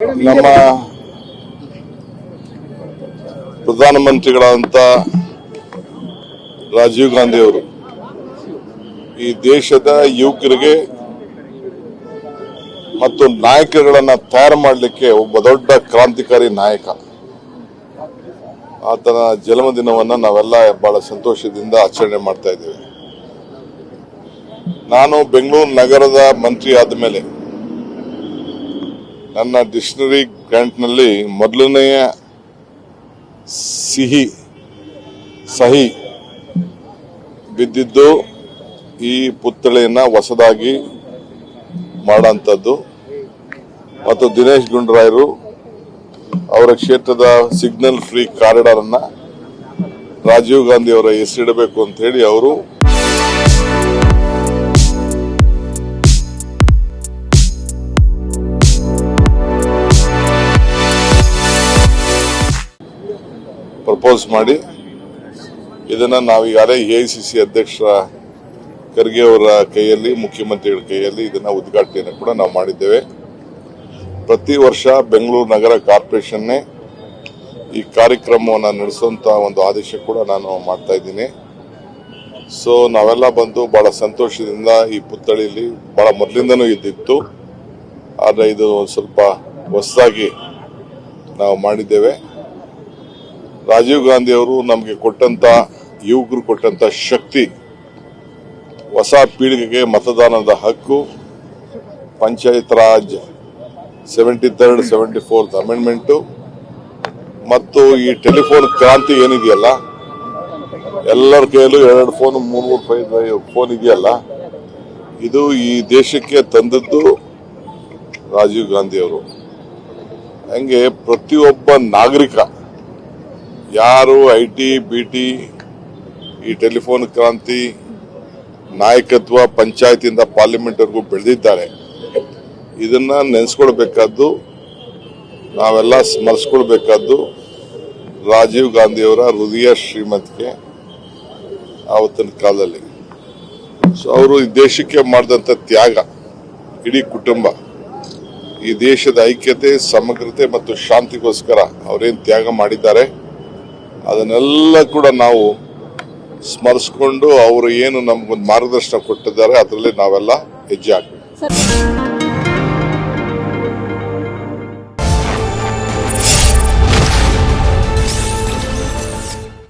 ನಮ್ಮ ಪ್ರಧಾನಮಂತ್ರಿಗಳಾದಂಥ ರಾಜೀವ್ ಗಾಂಧಿ ಅವರು ಈ ದೇಶದ ಯುವಕರಿಗೆ ಮತ್ತು ನಾಯಕರುಗಳನ್ನ ತಯಾರು ಮಾಡಲಿಕ್ಕೆ ಒಬ್ಬ ದೊಡ್ಡ ಕ್ರಾಂತಿಕಾರಿ ನಾಯಕ. ಆತನ ಜನ್ಮದಿನವನ್ನು ನಾವೆಲ್ಲ ಬಹಳ ಸಂತೋಷದಿಂದ ಆಚರಣೆ ಮಾಡ್ತಾ ಇದ್ದೇವೆ. ನಾನು ಬೆಂಗಳೂರು ನಗರದ ಮಂತ್ರಿ ಆದ ಮೇಲೆ ನನ್ನ ಡಿಕ್ಷನರಿ ಗ್ರ್ಯಾಂಟ್ನಲ್ಲಿ ಮೊದಲನೆಯ ಸಿಹಿ, ಸಹಿ ಬಿದ್ದಿದ್ದು ಈ ಪುತ್ಥಳಿಯನ್ನು ಹೊಸದಾಗಿ ಮಾಡೋಂಥದ್ದು. ಮತ್ತು ದಿನೇಶ್ ಗುಂಡ್ರಾಯರು ಅವರ ಕ್ಷೇತ್ರದ ಸಿಗ್ನಲ್ ಫ್ರೀ ಕಾರಿಡಾರನ್ನು ರಾಜೀವ್ ಗಾಂಧಿ ಅವರ ಹೆಸರಿಡಬೇಕು ಅಂತ ಹೇಳಿ ಅವರು ಪ್ರಪೋಸ್ ಮಾಡಿ. ಇದನ್ನ ನಾವು ಎ ಐ ಸಿ ಸಿ ಅಧ್ಯಕ್ಷರ ಖರ್ಗೆ ಅವರ ಕೈಯಲ್ಲಿ, ಮುಖ್ಯಮಂತ್ರಿಗಳ ಕೈಯಲ್ಲಿ ಇದನ್ನ ಉದ್ಘಾಟನೆಯನ್ನು ಕೂಡ ನಾವು ಮಾಡಿದ್ದೇವೆ. ಪ್ರತಿ ವರ್ಷ ಬೆಂಗಳೂರು ನಗರ ಕಾರ್ಪೊರೇಷನ್ನೇ ಈ ಕಾರ್ಯಕ್ರಮವನ್ನು ನಡೆಸುವಂತ ಒಂದು ಆದೇಶ ಕೂಡ ನಾನು ಮಾಡ್ತಾ ಇದ್ದೀನಿ. ಸೊ ನಾವೆಲ್ಲ ಬಂದು ಬಹಳ ಸಂತೋಷದಿಂದ ಈ ಪುತ್ಥಳಿಯಲ್ಲಿ ಬಹಳ ಮೊದಲಿಂದನೂ ಇದ್ದಿತ್ತು. ಆದರೆ ಇದು ಸ್ವಲ್ಪ ಹೊಸದಾಗಿ ನಾವು ಮಾಡಿದ್ದೇವೆ. ರಾಜೀವ್ ಗಾಂಧಿ ಅವರು ನಮಗೆ ಕೊಟ್ಟಂತ, ಯುವಕರು ಕೊಟ್ಟಂತ ಶಕ್ತಿ, ಹೊಸ ಪೀಳಿಗೆಗೆ ಮತದಾನದ ಹಕ್ಕು, Panchayat Raj seventy third seventy fourth amendment ಮತ್ತು ಈ ಟೆಲಿಫೋನ್ ಕ್ರಾಂತಿ ಏನಿದೆಯಲ್ಲ, ಎಲ್ಲರ ಕೈಯಲ್ಲೂ ಎರಡು ಫೋನ್ ಮೂರು ಮೂರು ಫೈವ್ ಫೋನ್ ಇದೆಯಲ್ಲ, ಇದು ಈ ದೇಶಕ್ಕೆ ತಂದದ್ದು ರಾಜೀವ್ ಗಾಂಧಿ ಅವರು. ಹಂಗೆ ಪ್ರತಿಯೊಬ್ಬ ನಾಗರಿಕ ಯಾರು ಐ ಟಿ, ಬಿ ಟಿ, ಈ ಟೆಲಿಫೋನ್ ಕ್ರಾಂತಿ ನಾಯಕತ್ವ ಪಂಚಾಯತಿಯಿಂದ ಪಾರ್ಲಿಮೆಂಟ್ವರೆಗೂ ಬೆಳೆದಿದ್ದಾರೆ. ಇದನ್ನ ನೆನೆಸ್ಕೊಳ್ಬೇಕಾದ್ದು, ನಾವೆಲ್ಲ ಸ್ಮರಿಸ್ಕೊಳ್ಬೇಕಾದ್ದು ರಾಜೀವ್ ಗಾಂಧಿಯವರ ಹೃದಯ ಶ್ರೀಮಂತಿಕೆ ಆವತ್ತಿನ ಕಾಲದಲ್ಲಿ. ಸೊ ಅವರು ಈ ದೇಶಕ್ಕೆ ಮಾಡಿದಂಥ ತ್ಯಾಗ, ಇಡೀ ಕುಟುಂಬ, ಈ ದೇಶದ ಐಕ್ಯತೆ, ಸಮಗ್ರತೆ ಮತ್ತು ಶಾಂತಿಗೋಸ್ಕರ ಅವರೇನು ತ್ಯಾಗ ಮಾಡಿದ್ದಾರೆ ಅದನ್ನೆಲ್ಲ ಕೂಡ ನಾವು ಸ್ಮರಿಸ್ಕೊಂಡು ಅವರು ಏನು ನಮ್ಗೊಂದು ಮಾರ್ಗದರ್ಶನ ಕೊಟ್ಟಿದ್ದಾರೆ ಅದರಲ್ಲಿ ನಾವೆಲ್ಲ ಹೆಜ್ಜೆ ಸರ್